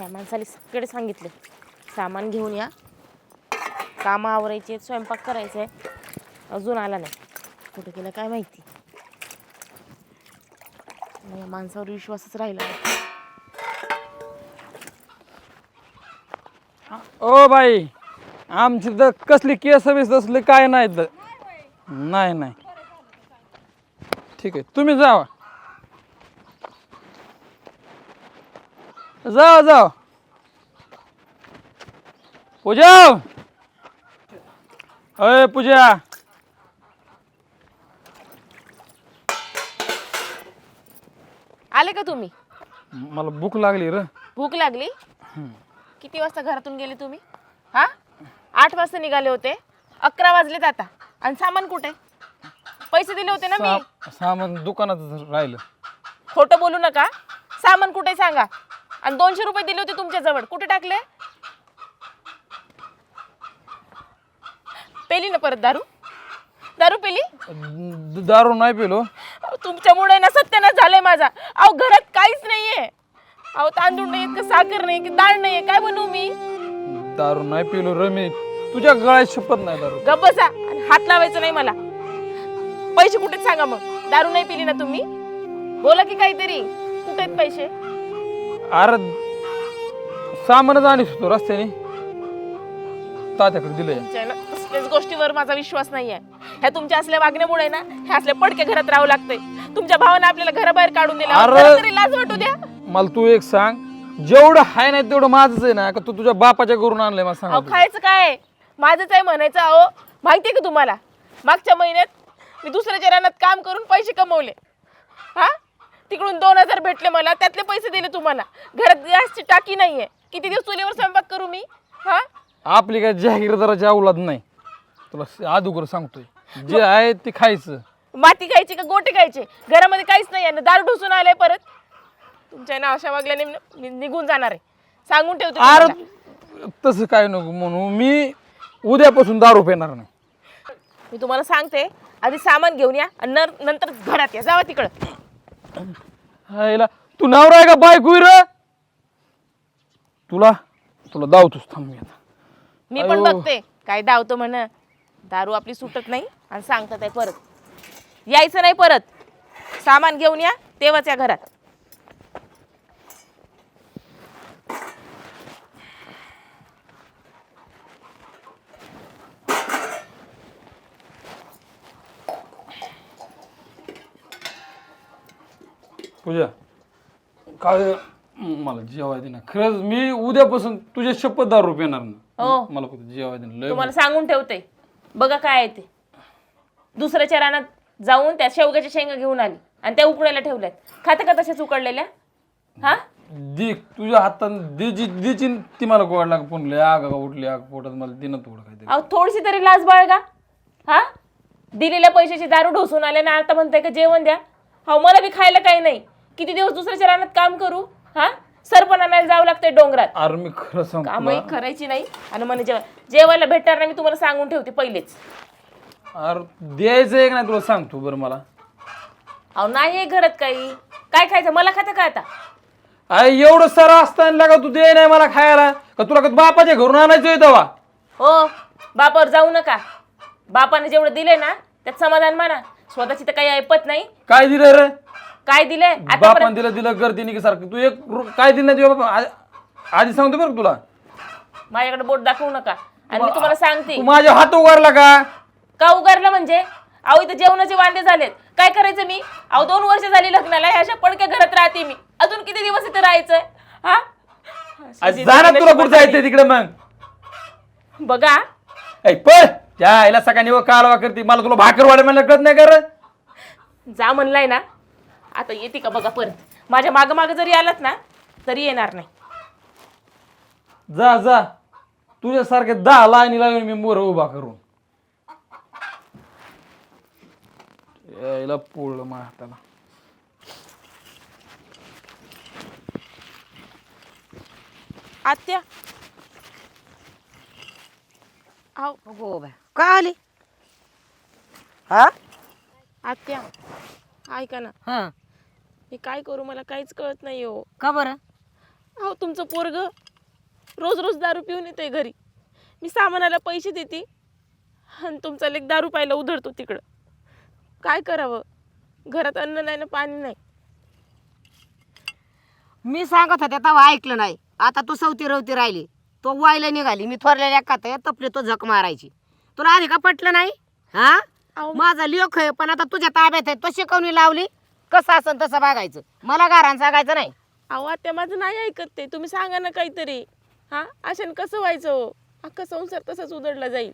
त्या सगळे सांगितले. सामान घेऊन या. कामं आवरायचे स्वयंपाक करायचा आहे अजून आला नाही. कुठे गेला काय माहिती? माणसावर विश्वासच राहिला ओ बाई आमची तर कसली केस बीस असले काय नाही तर नाही नाही. ठीक आहे तुम्ही जावा. जा जा पूजा। अय पूजा। आले का तुम्ही? मला भूक लागली र. भूक लागली? किती वाजता घरातून गेले तुम्ही? हा? आठ वाजता निघाले होते. अकरा वाजलेत आता. आणि सामान कुठे? पैसे दिले होते ना मी. सामान दुकानात राहिलं. खोटं बोलू नका. सामान कुठे सांगा? आणि दोनशे रुपये दिले होते तुमच्या जवळ कुठे टाकले? पेली ना परत दारू. दारू पेली? द- दारू नाही पिलो. अहो, तुमच्यामुळे ना सत्यानाश झालंय माझा. अहो घरात काहीच नाहीये. अहो तांदूळ नाही का साखर नाही का डाळ नाहीये काय बनवू मी? दारू नाही पिलो र मी. तुझ्या गळ्यात शपथ नाही दारू. गप्प बसा. आणि हात लावायचं नाही मला. पैसे कुठे आहेत सांगा मग. दारू नाही पिली ना तुम्ही? बोला की काहीतरी. कुठे आहेत पैसे? अरे सामानच आणत होतो रस्त्याने. तात्याकडे दिलंय. कसल्याच गोष्टीवर माझा विश्वास नाहीये. ह्या तुमच्या असल्या वागण्यामुळे ना ह्या असल्या पडक्या घरात राहावं लागतंय. तुमच्या भावाने आपल्याला घराबाहेर काढून दिला. अहो, अरे! जरा तरी लाज वाटू द्या. मला तू एक सांग जेवढं हाय नाही तेवढं माझंच आहे ना का तू तुझ्या बापाच्या घरून आणलंय मला सांग अहो खायचं काय माझंच आहे म्हणायचं अहो माहितीये का तुम्हाला? मागच्या महिन्यात मी दुसऱ्याच्या रानात काम करून पैसे कमवले. हा? तिकडून दोन हजार भेटले मला त्यातले पैसे दिले तुम्हाला. घरात गॅसची टाकी नाहीये. किती दिवस चुलीवर स्वयंपाक करू मी? हा? आपली काय जहागीरदाराची औलाद नाही. तुला अगोदर सांगतोय. जे आहे ते खायचं. माती खायची का गोटे खायचे? घरामध्ये काहीच नाही आहे ना. दारू ढुसून आलाय परत. तुमच्या ना अशा वागल्याने मी निघून जाणार आहे. सांगून ठेवते तुम्हाला. अरे तसं काय नको म्हणू. मी उद्यापासून दारू पिणार नाही. मी तुम्हाला सांगते आधी सामान घेऊन या आणि नर- नंतर घरात या. जावा तिकडं. हायला तू नवरा आहे का बायको आहे रे? तुला तुला दावतोच थांब मी आता. मी पण. बघते काय धावतो म्हण. दारू आपली सुटत नाही आणि सांगतात आहे परत. यायचं नाही परत. सामान घेऊन या तेव्हाच या घरात. पूजा काय मला जेवाय दे ना. खरंच मी उद्यापासून तुझ्या शपथ दारू पिणार ना. हो. मला फक्त जेवाय दे लय तुम्हाला सांगून ठेवते. बघा काय आहे ते. दुसऱ्याच्या रानात जाऊन त्या शेवग्याच्या शेंगा घेऊन आली आणि त्या उकडायला ठेवल्यात. खाते का तशाच उकडलेल्या? हा? दे तुझ्या हातात देची ती मला गोड लाग पण लय आग उठली आग पोटात मला थोडं काहीतरी. अहो थोडीशी तरी लाज बाळगा हा? दिलेल्या पैशाची दारू ढोसून आले ना आता म्हणताय का जेवण द्या. हो मला बी खायला काही नाही. किती दिवस दुसऱ्याच्या रानात काम करू? हा? सरपण आणायला जावं लागतंय डोंगरात. अरे मी खरं सांगतो कामही करायची नाही आणि म्हणे जेव्हा जेवायला भेटणार नाही मी तुम्हाला सांगून ठेवते पहिलेच. अरे द्यायचं एक नाही तुला सांगतो बरं मला? अहो नाही आहे घरात काही. काय खायचं? मला खातं का आता? अरे एवढं सारं असताना का तू दे नाही मला खायला? का तुला का बापाच्या घरून आणायचं तेव्हा? हो बापावर जाऊ नका. बापाने जेवढं दिलंय ना त्यात समाधान माना. स्वतःची तर काही ऐपत नाही. काय दिलं रे? काय दिलंय बापान आतापर्यंत दिलं दिलं गर्दीने की सारखं. तू एक रु- काय दिलं नाही तुझ्या बापा? आ- आधी सांगतो बरं का तुला. माझ्याकडे बोट दाखवू नका. आणि मी तुम्हाला सांगते. तू माझ्या हात उगारला का? का उगारलं म्हणजे? अहो इथं जेवणाचे वांदे झालेत. काय करायचं मी? अहो दोन वर्ष झाली लग्नाला ह्या अशा पडक्या घरात राहते मी. अजून किती दिवस इथं राहायचंय? हा? आज जा ना तुला कुठं जायचंय तिकडे मग. बघा. ऐ पळ. त्या आईला सकाळी व कालवा करते. मला तुला भाकर वाढ मला कळत नाही कर जा म्हणलाय ना. आता येते का बघा परत. माझ्या माग माग जरी आलात ना तरी येणार नाही. जा जा. तुझ्यासारखे दहा लाईनी लावून मी मोर उभा करून. यायला पोळलं माझ्या हाताला आत्या. आव. हो का आली? हा? आत्या. ऐका ना. हा. मी काय करू? मला काहीच कळत नाही हो. का बरं? अहो तुमचं पोरग रोज रोज दारू पिऊन येते घरी. मी सामानाला पैसे देते आणि तुमचा लेक दारू प्यायला उधळतो तिकडं. काय करावं? घरात अन्न नाही ना पाणी नाही. मी सांगत होते तेव्हा ऐकलं नाही. आता तू सवती रवती राहिली. तो वायला निघाली. मी थोरलेल्या कात तपली तो झक मारायची. तुला आधी का पटलं नाही? हा? अहो. माझा लेख आहे पण आता तुझ्या ताब्यात आहे. तो शिकवणी लावली. कसं असन तसं बघायचं? मला गारान सांगायचं नाही. अहो आत्या माझं नाही ऐकत ते. तुम्ही सांगा ना काहीतरी. हा? अशाने कसं व्हायचं हो? अख्खा संसार तसाच उधळला जाईल.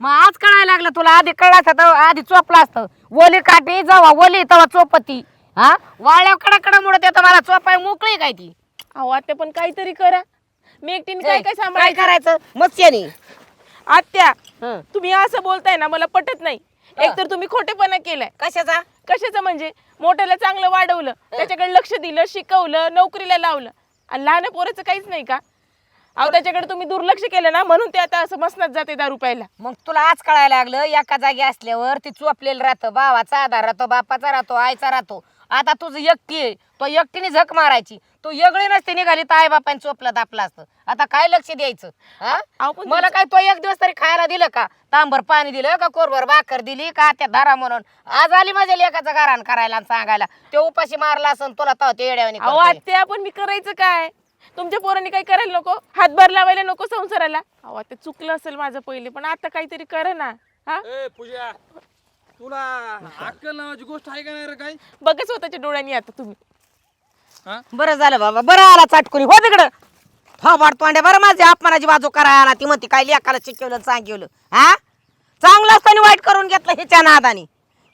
मग आज कळायला लागलं तुला आधी कळलं असतं तर आधी चोपलं असतं. ओली काठी जावा ओली तवा चोपती. हा? वाळ्या कडा कडा मुळे येतं मला चोपाय मोकळी काय ती? अहो आत्या पण काहीतरी करा. मी एकटीने काय काय काय सांभाळायचं? करायचं? मत्स्यानी आत्या हं. तुम्ही असं बोलताय ना मला पटत नाही. एकतर तुम्ही खोटेपणा केलाय. कशाचा? कशाचं म्हणजे? मोठ्याला चांगलं वाढवलं त्याच्याकडे लक्ष दिलं शिकवलं नोकरीला लावलं. आणि लहान पोराचं काहीच नाही का? अहो त्याच्याकडे तुम्ही दुर्लक्ष केलं ना म्हणून ते आता असं मसनात जाते दारू प्यायला. मग तुला आज कळायला लागलं एका जागी असल्यावर ती चोपलेलं राहतं भावाचा आधार राहतो बापाचा राहतो आईचा राहतो. आता तुझं एकटी आहे तो एकटीने झक मारायची. तू वेगळी नसते निघाली तर आई बापाने चोपलं दापलं असतं. आता काय लक्ष द्यायचं हा? अहो, पण मला काय तो एक दिवस तरी खायला दिलं का? तांबर पाणी दिलं का कोरभर भाकर दिली का त्या धारा म्हणून? आज आली माझ्या लेखाचं गाराण करायला आणि सांगायला. ते उपाशी मारला असं तुला तो ते येड्यावानी अहो करतोय. आत्या पण मी करायचं काय? तुमच्या पोरांनी काही करायला नको? हातभार लावायला नको संसाराला? अहो आता चुकलं असेल माझं पहिले पण आता काहीतरी करा ना. हा? ए पूजा. तुला अक्कल नावाची गोष्ट आहे का नाही रे काय बघा स्वतःच्या डोळ्यांनी आता तुम्ही. हा? बरं झालं बाबा बरं आला चाटकुनी हो तिकडं. हा वाटतोंड्या बरं माझी अपमानाची बाजू करायला आला ती म्हणते काय लेकाला शिकवलं सांगिवलं हा? चांगलं असताना वाईट करून घेतलं हिच्या नादानी.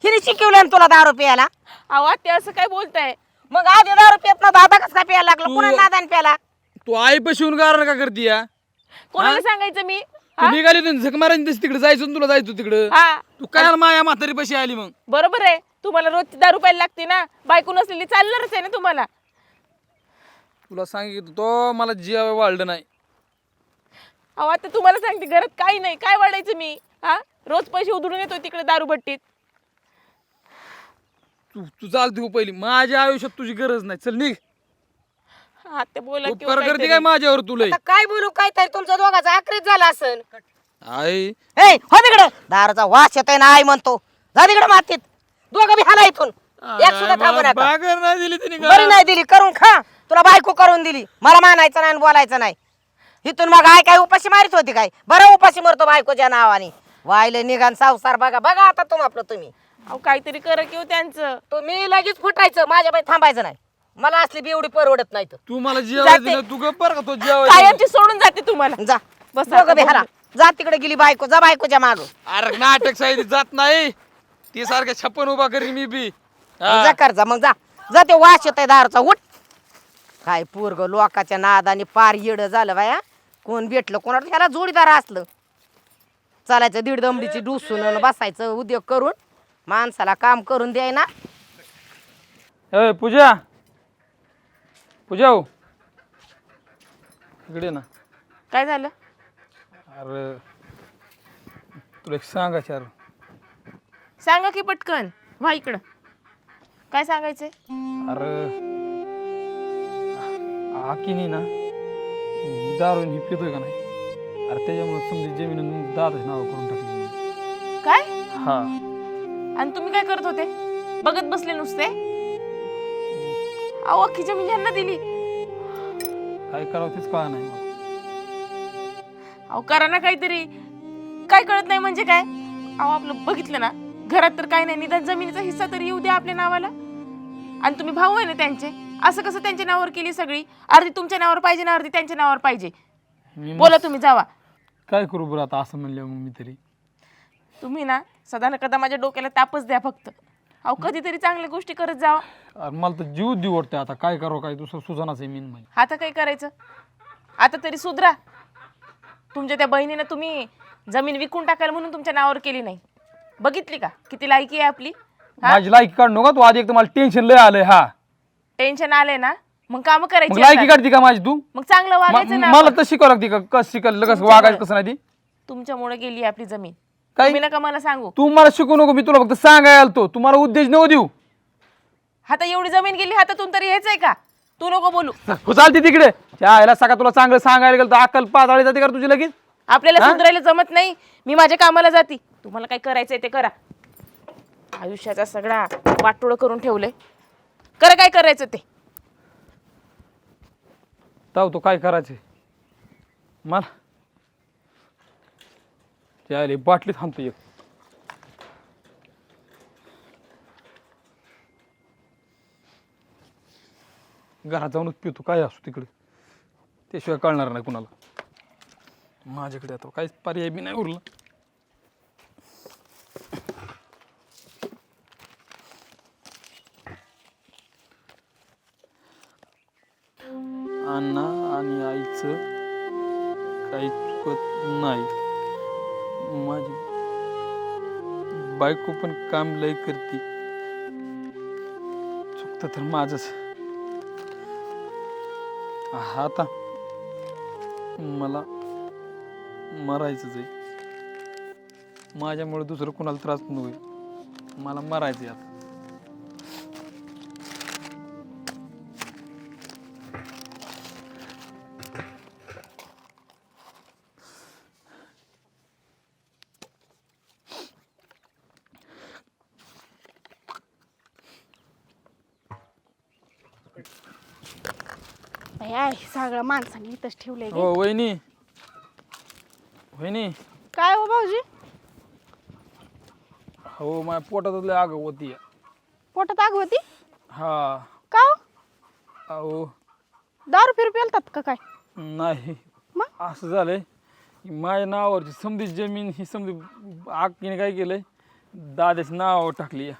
हिने शिकवलं ना तुला दारू प्यायला. अहो आत्या असं काय बोलताय? मग आधी दारू पियत ना दादा कसं काय प्यायला लागलं? पुन्हा नादान प्याला तू आई पशिवून गारण का करती या? कोणाला सांगायचं मी? तू निघाली तर झक मारायची तशी तिकडे जायचं ना तुला जायचं तिकडं. हा. तू काय माया म्हातारी पशी आली मग? बरोबर आहे. तुम्हाला रोजची दारू प्यायला लागते ना. बायको नसलेली चालणारच आहे ना तुम्हाला. तुला सांगितलं तो मला जीवा वाढलं नाही. अहो आता तुम्हाला सांगते घरात काही नाही. काय वाढायचं मी? हा? रोज पैसे उधळून येतो तिकडे दारू भट्टीत. तू तू चालती हो पहिली. माझ्या आयुष्यात तुझी गरज नाही. चल निघ. हा ते बोला किंवा उपकार करते काहीतरी. काय माझ्यावर तुला? आता काय बोलू काय तरी तुमचा दोघाचा आक्रीत झाला असन. आई. ए हो तिकडं. दारूचा वास येतोय ना आई म्हणतो. जा तिकडं मातीत. दोघं बी हाला इथून. एक सुद्धा थांबू नका. बागर नाही दिली तिने का? बरी नाही दिली करून खा. तुला बायको करून दिली. मला मानायचं नाही आणि बोलायचं नाही. इथून मग आय काय उपाशी मारित होती काय? बरं उपाशी मरतो बायकोच्या नावाने. वायले निघान सावसार बघा बघा आता तुम आपलं तुम्ही. अहो काहीतरी करा किंवा त्यांचं. तुम्ही लगेच फुटायचं माझ्या बाई थांबायचं नाही. मला असली बेवडी परवडत नाही तर. तू मला जेवायचं जाते. नाही, तू गप्प बरं का तो जेवायचं कायमची सोडून जाते तुम्हाला जा. बस बी हाला जा तिकडे गेली बायको जा बायकोच्या माग. अरे नाटक साहित्य जात नाही. ती सारख्या छप्पन उभा करी मी बी. हा. जा कर जा मग जा. जा ते वास येत दारूचा उठ. काय पोरग लोकाच्या नादाने पार येड झालं बाया. कोण भेटलं कोणाला? ह्याला जोडीदार असलं. चालायचं दीड दमडीची डुसून बसायचं उद्योग करून. माणसाला काम करून द्याय ना ए पूजा. पूजा हो इकडे ना. काय झालं? अरे तुला एक सांगायचं अरे सांगा की पटकन. व्हा इकडं. काय सांगायचंय? अरे आकीनी ना? दारून ही पितोय का नाही? अरे त्याच्यामुळे समजा जमीन दादाच नाव करून टाकली काय? हा. आणि तुम्ही काय करत होते? बघत बसले नुसते? अहो अख्खी जमीन ह्यांना दिली. काय करावं तेच कळा नाही मला. अहो करा ना काहीतरी. काय कळत नाही म्हणजे काय? अहो आपलं बघितलं ना घरात तर काय नाही निदान जमिनीचा हिस्सा तरी येऊ द्या आपल्या नावाला. आणि तुम्ही भाऊ आहे ना त्यांचे असं कसं त्यांच्या नावावर केली सगळी? अर्धी तुमच्या नावावर पाहिजे ना अर्धी त्यांच्या नावावर पाहिजे? मी मग बोला तुम्ही जावा. काय करू बरं आता असं म्हणलं मग मी तरी. तुम्ही ना सदा न कदा माझ्या डोक्याला तापच द्या फक्त. अहो कधीतरी चांगल्या गोष्टी करत जावा. अरे मला तर जीव देऊ वाटतंय आता. काय करावं काय दुसरं सुजानाच आहे मीन म्हणजे. आता काय करायचं? आता तरी सुधरा. तुमच्या त्या बहिणीनं तुम्ही जमीन विकून टाकायला म्हणून तुमच्या नावावर केली नाही. बघितली का? किती लायकी आहे आपली? माझी लायकी काढ नका तू. आधी एक तर मला टेन्शन लय आलंय हा. टेन्शन आलंय ना? मग काम मग करायची लायकी असतात. काढती का माझी तू? मग चांगलं वागायचं ना मला. तर शिकावं लागते का? कसं शिकायला कसं वागायचं. कसं नाही ती? तुमच्यामुळे गेली आपली जमीन. काय? तुम्ही नका मला सांगू. तू मला शिकू नको मी तुला फक्त सांगायला आलतो. तू मला उद्देश नको देऊ. आता एवढी जमीन गेली हातातून तरी हेच आहे का? तू नको बोलू. हो चालते तिकडे. त्या आईला सगळं तुला चांगलं सांगायला गेलं तर अक्कल पाताळी जाते का रे तुझी लगेच आपल्याला? सुधारायला जमत नाही. मी माझ्या कामाला जाते. तुम्हाला काय करायचंय ते करा. आयुष्याचा सगळा वाटोळ करून ठेवलंय. करा काय करायचं ते. ताव तो काय करायचे मला ते आईला बाटली थांबतो एक. घरात जाऊनच पितो काय असू तिकडे? त्याशिवाय कळणार नाही कुणाला. माझ्याकडे आता काहीच पर्याय बी नाही उरला. अण्णा आणि आईचं काही चुकत नाही. माझी बायको पण काम लय करते. चुकतं तर माझंच. आता मला मरायचंच आहे. माझ्यामुळे दुसरं कुणाला त्रास नको मला मरायचं आहे आता. बाया, हे सगळं माणसाने इथंच ठेवलंय गे. हो वहिनी. वहिनी. काय हो भाऊजी? हो माझ्या पोटात लय आग होती. पोटात आग होती? हा. का हो? अहो. दारू फिरू पेलतात का काय? नाही. मग? असं झालंय की माझ्या नावावरची समधी जमीन ही समधी आकीने काय केलंय? दादाच्या नावावर टाकली.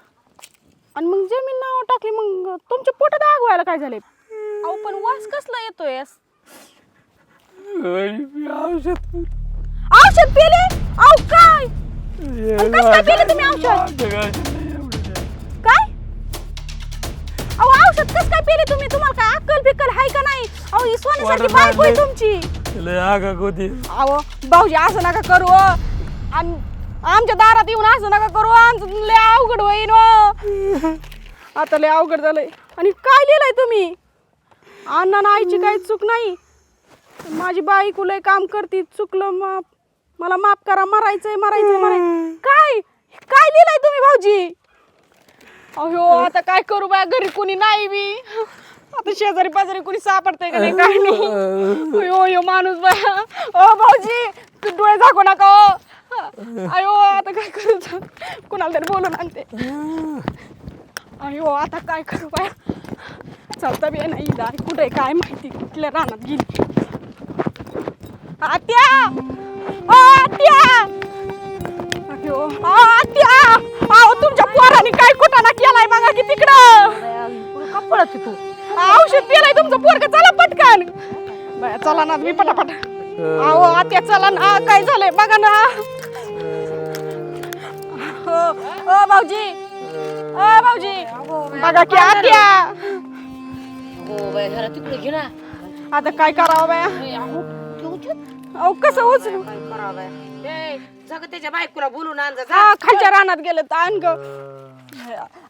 आणि मग जमीन नाव टाकली मग तुमच्या पोटात आग व्हायला काय झालंय? अहो पण वास कसला येतोय? औषध पेले. अहो काय? आणि कसं काय पेले तुम्ही औषध? काय? अहो औषध कसं काय पेले तुम्ही? तुम्हाला काय अक्कल बिक्कल हाय का नाही? अहो ही सोन्यासारखी वाटत बायको आहे. तुमची. लय आग होती. अहो भाऊजी असं नका करू हो. आणि आमच्या दारात येऊन असं नका करू आमचं लय अवघड होईन हो. आता लय अवघड झालंय. आणि काय लिहिलंय तुम्ही? अण्णा ना आईची काही चूक नाही? माझी बायको लय काम करते चुकलं माफ मला माफ करा मरायचंय मरायचंय मरायचं काय? काय लिहिलंय तुम्ही भाऊजी? अहो आता काय करू बा घरी कोणी नाही मी आता शेजारी पाजारी कोणी सापडतंय का नाही काय नाही. अयो अयो माणूस बाया ओ भाऊजी तू डोळे झाकू नका ओ अयो आता काय करू? कुणाला तरी बोलून आणते. अयो आता काय करू बाय? चालता बी नाही दार कुठे काय माहिती? कुठल्या रानात गेली. आत्या! आत्या! अयो आत्या! अहो तुमच्या पोराने काय कुटाणा केलाय बघा की तिकडं. कपडच तू औषध पिलाय तुमचं पोरग. चला पटकन. चला ना मी पटापट. अहो आत्या चला ना. काय झालंय? बघा ना. ओ भाऊजी. ओ भाऊजी. बघा की आत्या. हो बाय जरा तिकडे घे ना. आता काय करावं बाया? अहो कसं उचलू? काय करावं बाय? ए, जा गं त्याच्या बायकोला बोलून आण जा. हा खालच्या रानात गेलं तर आण ग.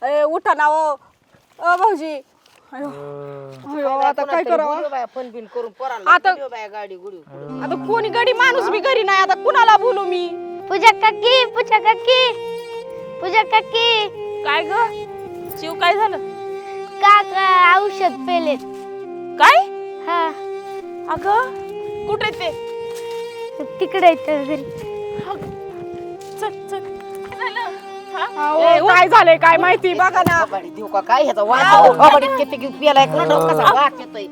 ए, उठा ना ओ. ओ भाऊजी. अयो. अयो आता काय करावं? फोन बिन करून पोरांना आता- बोलव बाया, गाडी गुडी. आता कोणी गडी माणूस बी घरी नाही आता कुणाला बोलू मी? पूजा काकी पूजा काकी. पूजा काकी? काय ग? शिव काय झालं? काका औषध पेलेत. काय? हा. अगं कुठे ते? तिकडे आहेत त्या घरी. चल चल. काय झालं हा? अहो, काय झालंय? काय माहिती? बघा ना. देऊ का? काय ह्याचा वास? गाडीत किती घेऊन पियालाय का ना कसा वास येतोय?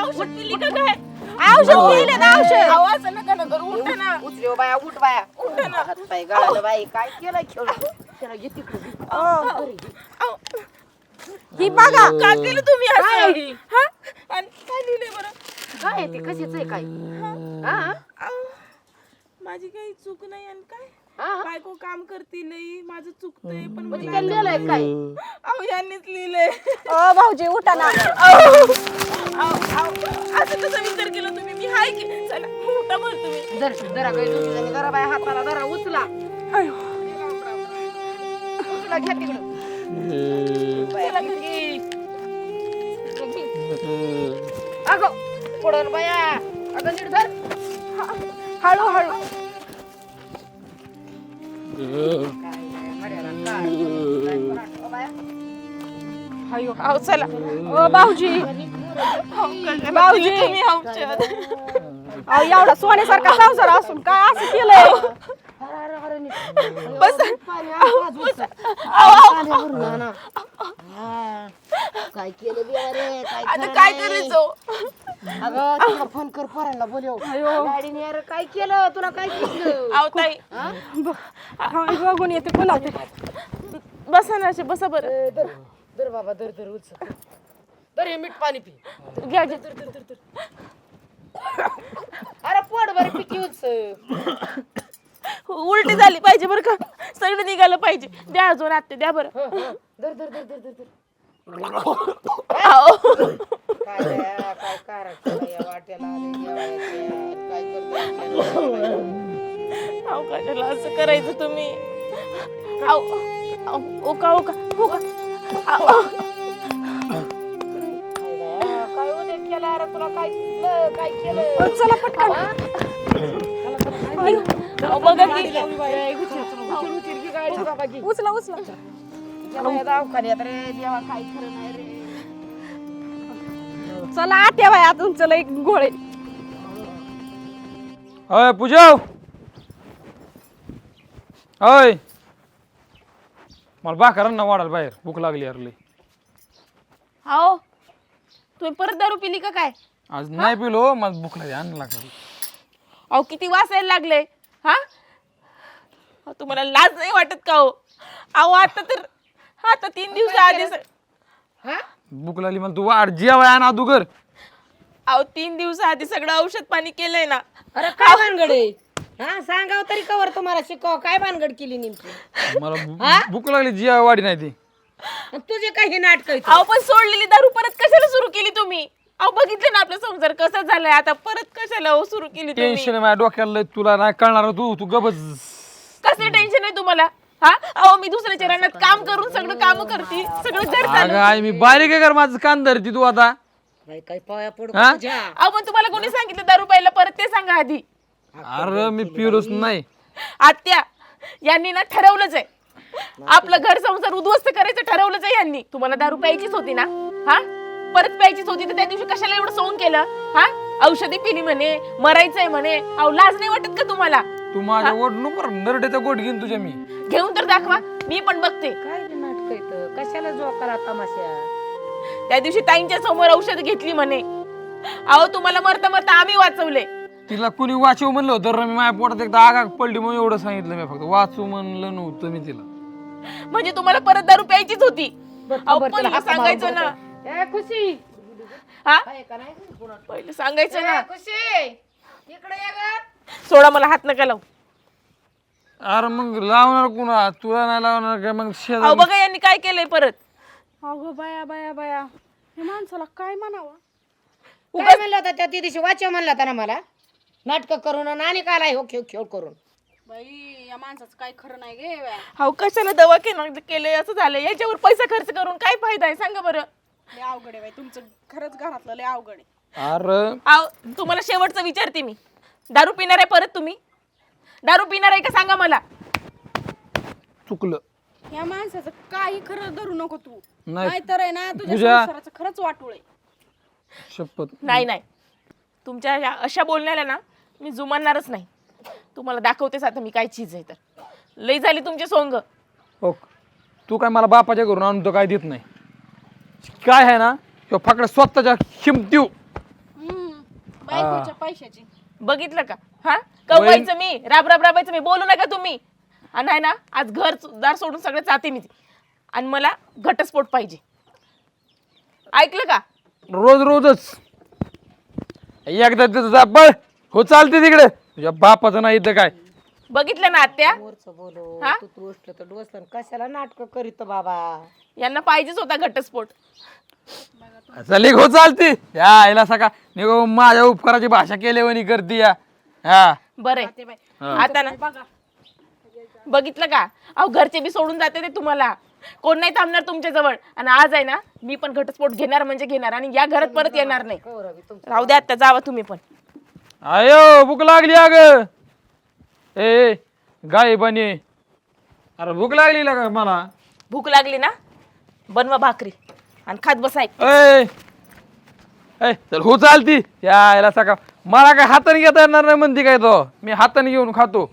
औषध दिली का काय औषध पिले ना औषध. अहो, असं नका ना करू उठा ना. उचले हो बाया उठ बाया. हात पाय गळालं बाई काय केलंय खेळ त्याला अहो, ही बघा का केलं तुम्ही असं? हा? आणि काय लिहिलंय बरं? काय आहे ते? कशीच आहे काय? हा? माझी काही चूक नाही आणि काय? हा? बायको काम करते लई माझं चुकतंय पण म्हणजे मला काय लिहिलंय काय? अहो यांनीच लिहिलंय. ओ भाऊजी उठा ना. अहो, अहो, असं कसं विचार केला तुम्ही? मी हाय की चला उठा बरं तुम्ही. जर जरा काही दोन्ही जणी. जरा बाया हाताला जरा उचला. अयो. उचला घ्या तिकडं. चला घरी. अगं पडल बाया. अगं नीट धर. हळू हळू. अयो अहो चला. ओ भाऊजी. भाऊजी तुम्ही आमच्या अहो एवढा सोन्यासारखा संसार असून काय असं केलंय? काय केलं बी अरे काय आता काय करायचं अगं तुला फोन कर पोरांना बोलव गाडीने अरे काय केलं तुला काय केलं अहो ताई. बघून येते बोलावते बसा ना असे बसा बरं ए, धर धर बाबा धर धर उच धर हे मीठ पाणी पी घ्या घ्या अरे पोट बरं पिकी उच उलटी झाली पाहिजे बरं का. सगळं निघालं पाहिजे. द्या अजून आत्ते द्या बरं. धर धर धर धर धर धर. अहो. काय रे, काय कारण या वाट्याला आले जेवायचे काय करतो अहो कशाला असं करायचं तुम्ही? ओका ओका ओका. काय उद्या केलं? अरे तुला काय केलं काय केलं? चला पटकन. अहो, बघा की उचला उचला दवाखान्यात रे देवा काय खरं नाही रे चला आत्या बाय चला एक गोळे अय पूजाव! अय मला बाकरांना ना वाढायला बाहेर. भूक लागली यार लई. अहो तुम्ही परत दारू पिली का काय? आज नाही पिलो मला भूक लागली अन्न लागली अहो किती वासायला लागले. हा? अहो, तुम्हाला लाज नाही वाटत का हो? अहो आता तर आता तीन दिवस आधी स- हा? भूक लागली मला. तू वाढ जेवाय आण अदुगर. अहो तीन दिवस आधी सगळं औषध पाणी केलंय ना. अरे काय भानगड आहे? हा सांगाव तरी कवर तुम्हाला शिकव काय भानगड केली नेमकी? मला भू- भूक लागली जेवाय वाढी नाही ती. आणि तुझे काही नाटक अहो पण सोडलेली दारू परत कशाला सुरू केली तुम्ही? अहो बघितलं ना आपला संसार कसा झालाय? आता परत कशाला हो सुरू केली तुम्ही? टेन्शन माझ्या डोक्याला लय, तुला नाही कळणार तू तू गबच कसं टेन्शन आहे तुम्हाला? हा? अहो मी दुसऱ्याच्या रानात काम करून सगळं काम करते. सगळं घर अगं चालू आई मी बारीक आहे कर माझं. कान धरती तू आता. काय काय पाया पडू हा? तुझ्या अहो पण तुम्हाला कोणी सांगितलं दारू प्यायला? परत ते सांगा आधी. अरे मी पिलोच नाही. आत्या यांनी ना ठरवलंच आहे. आपलं घर संसार उद्ध्वस्त करायचं ठरवलंच आहे यांनी. तुम्हाला दारू प्यायचीच होती ना? हा? परत प्यायचीच होती तर त्या दिवशी कशाला एवढं सोंग केलं? हा? औषधी पिली म्हणे मरायचंय म्हणे. अहो लाज नाही वाटत का तुम्हाला? तू माझ्या गोड नको नरड्याचा गोट घेईन तुझ्या मी. घेऊन तर दाखवा मी पण बघते. काय नाटक येतं कशाला जोकाला तमाशा? त्या दिवशी ताईंच्या समोर औषध घेतली म्हणे. अहो तुम्हाला मरता मरता आम्ही वाचवले. तिला कुणी वाचव म्हणलं होतं तर मी माझ्या पोटात एकदा आग आग पडली म्हणून एवढं सांगितलं मी फक्त. वाचू म्हणलं नव्हतं मी तिला. म्हणजे तुम्हाला परत दारू प्यायचीच होती. अहो हात सांगायचं ना ए खुशी. हा? काय? पहिलं सांगायचं ना. ए, खुशी इकडे ये ग. सोडा मला हात नका लावू. अरे मग लावणार कुणा? तुला नाही लावणार काय? मग अहो बघा यांनी काय केलंय परत. अगं बाया बाया बाया. हे माणसाला काय म्हणावं? काय म्हणलं होतं? त्या दिवशी वाचव म्हणला होता ना मला. नाटक करून आणि काला हो खेळ खेळ करून. बाई या माणसाचं काय खरं नाही गे अहो कशाला दवाखाना केलंय? असं झालंय. याच्यावर पैसा खर्च करून काय फायदा आहे? सांगा बरं. लय अवघड आहे बाई तुमचं खरंच घरातलं लय अवघड आहे. अरे. तुम्हाला शेवटचं विचारते मी. दारू पिणार आहे परत तुम्ही? दारू पिणार आहे का सांगा मला? चुकलं. या माणसाचं काही खरं धरू नको तू. नाही. नाहीतर आहे ना तुझ्या तुझ्या- संसाराचं खरंच वाटोळ आहे. शपथ. नाही नाही. तुमच्या या अशा बोलण्याला ना मी जुमानणारच नाही. तुम्हाला दाखवतेच आता मी काय चीज आहे तर. लई झाली तुमचे सोंग. हो तू काय मला बापाच्या घरून आणून तो काय देत नाही? काय आहे ना किंवा फकड्या स्वतःच्या किमतीव बायकोच्या पैशाची. बघितलं का? हा? कवायचं मी राब राब राबायचं मी बोलू नका तुम्ही. आणि आहे ना आज घर दार सोडून सगळं जाते मी. आणि मला घटस्फोट पाहिजे. ऐकलं का? रोज रोजच. एकदा तिथं जा पळ. हो चालते तिकडे. तुझ्या बापाचं नाही इथं काय. बघितलं ना आत्या? वरचं बोलो हा? तू टोचलं तर डोसलं कशाला नाटक करीत बाबा? यांना पाहिजेच होता घटस्फोट. चल हो चालते या आईला सका. निघो माझ्या उपकाराची भाषा केल्यावानी करते या. हा. बरं आता ना. बघितलं का? अहो घरचे बी सोडून जाते ते तुम्हाला. कोण नाही थांबणार तुमच्या जवळ. आणि आज आहे ना मी पण घटस्फोट घेणार म्हणजे घेणार. आणि या घरात परत येणार नाही. राहू द्या आता जावा तुम्ही पण. आयो भूक लागली अग. ए गाय बने. अरे भूक लागली ना का मला? भूक लागली ना? बनवा भाकरी आणि खात बसाय ए ए चल हो चालती. यायला सका मला काय हाताने घेता येणार नाही म्हणते काय तो? मी हाताने घेऊन खातो.